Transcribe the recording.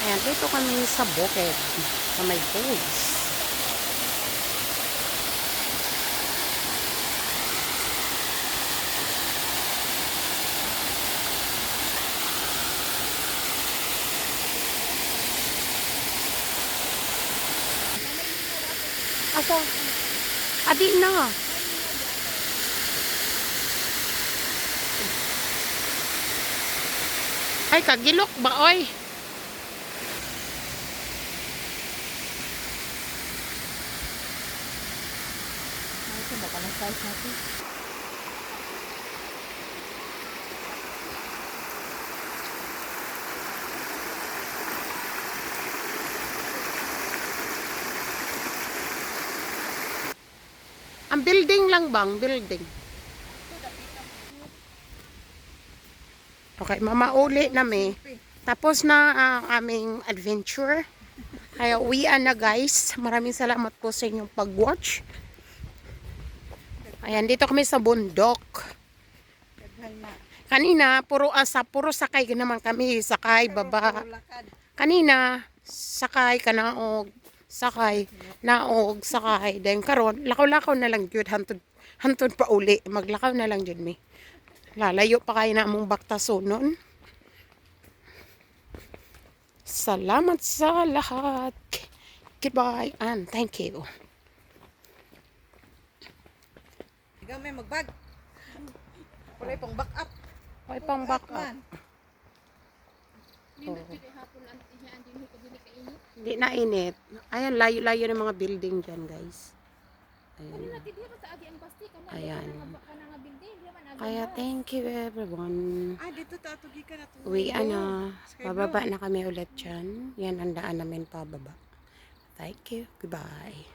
Ayan, dito kami sa bukid. Sa may caves. Asa? Adi na. Ay, kagilok ba, oy? Ito ba pala size natin? Ang building lang bang? Building. Okay, mamauli na mi. Tapos na ang aming adventure. Kaya uwian na guys. Maraming salamat po sa inyong pag-watch. Ayan, dito kami sa bundok. Kanina, puro asa, puro sakay naman kami. Sakay, baba. Kanina, sakay, kanaog, sakay, naog, sakay. Then karon, lakaw-lakaw na lang jud hantod hantod pa uli. Maglakaw na lang jud mi. Lalayo pa kayo na mong baktasonon. Salamat sa lahat. Goodbye and thank you. Ikaw may magbag. Wala pang back up. Okay pang back up. Hindi na init. Ayan, layo-layo ng mga building dyan, guys. Ayan. Ayan. Kaya thank you everyone. Ah, dito ta atugi ka na to. Uwi ano, bababa na kami ulit dyan. Yan ang daan namin pababa. Thank you. Goodbye.